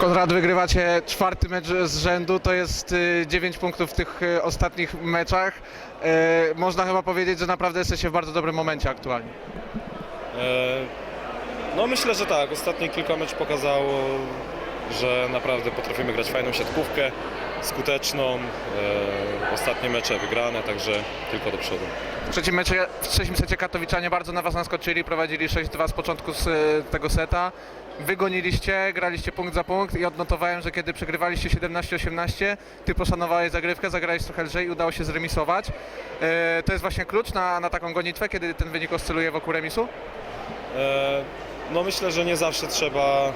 Konrad, wygrywacie czwarty mecz z rzędu, to jest 9 punktów w tych y, ostatnich meczach. Y, Można chyba powiedzieć, że naprawdę jesteście w bardzo dobrym momencie aktualnie. E, No myślę, że tak. Ostatnie kilka meczów pokazało, że naprawdę potrafimy grać fajną siatkówkę, skuteczną. E, Ostatnie mecze wygrane, także tylko do przodu. W trzecim, mecie, w trzecim secie katowiczanie bardzo na was naskoczyli, prowadzili 6-2 z początku z tego seta. Wygoniliście, graliście punkt za punkt i odnotowałem, że kiedy przegrywaliście 17-18, ty poszanowałeś zagrywkę, zagrałeś trochę lżej i udało się zremisować. Y, To jest właśnie klucz na, na taką gonitwę, kiedy ten wynik oscyluje wokół remisu? E, No myślę, że nie zawsze trzeba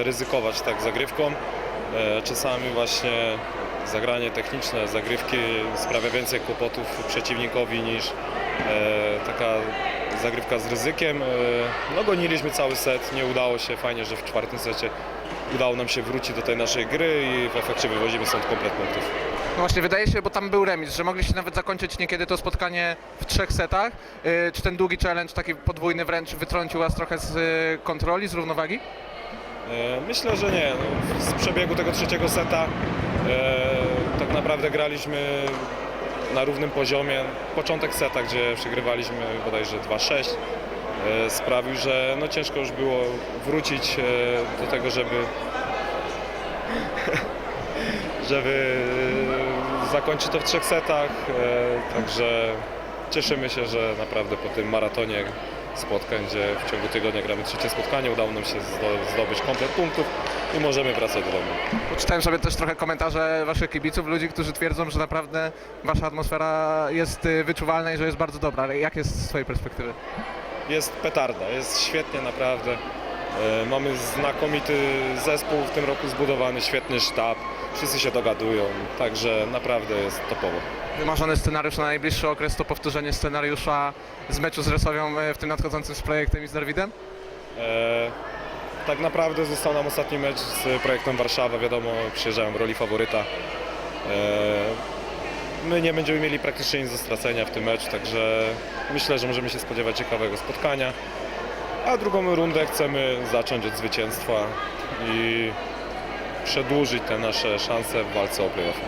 e, ryzykować tak zagrywką. E, Czasami właśnie zagranie techniczne, zagrywki sprawia więcej kłopotów przeciwnikowi niż e, taka zagrywka z ryzykiem. E, No goniliśmy cały set, nie udało się, fajnie, że w czwartym secie udało nam się wrócić do tej naszej gry i w efekcie wywozimy stąd komplet punktów. No właśnie, wydaje się, bo tam był remis, że mogliście nawet zakończyć niekiedy to spotkanie w trzech setach. Y, Czy ten długi challenge, taki podwójny wręcz, wytrącił was trochę z y, kontroli, z równowagi? E, Myślę, że nie. No, z przebiegu tego trzeciego seta e, tak naprawdę graliśmy na równym poziomie. Początek seta, gdzie przegrywaliśmy bodajże 2-6 e, sprawił, że no, ciężko już było wrócić e, do tego, żeby żeby e, zakończyć to w trzech setach. Także cieszymy się, że naprawdę po tym maratonie spotkań, gdzie w ciągu tygodnia gramy trzecie spotkanie, udało nam się zdo- zdobyć komplet punktów i możemy wracać do domu. Czytałem sobie też trochę komentarze waszych kibiców, ludzi, którzy twierdzą, że naprawdę wasza atmosfera jest y, wyczuwalna i że jest bardzo dobra. Jak jest z twojej perspektywy? Jest petarda, jest świetnie naprawdę. E, Mamy znakomity zespół w tym roku zbudowany, świetny sztab, wszyscy się dogadują, także naprawdę jest topowo. Wymarzony scenariusz na najbliższy okres to powtórzenie scenariusza z meczu z Resowią y, w tym nadchodzącym z projektem i z Darwidem? E, tak naprawdę został nam ostatni mecz z projektem Warszawa, wiadomo, przyjeżdżają w roli faworyta. E, my nie będziemy mieli praktycznie nic do stracenia w tym meczu, także myślę, że możemy się spodziewać ciekawego spotkania. A drugą rundę chcemy zacząć od zwycięstwa i przedłużyć te nasze szanse w walce o playoff.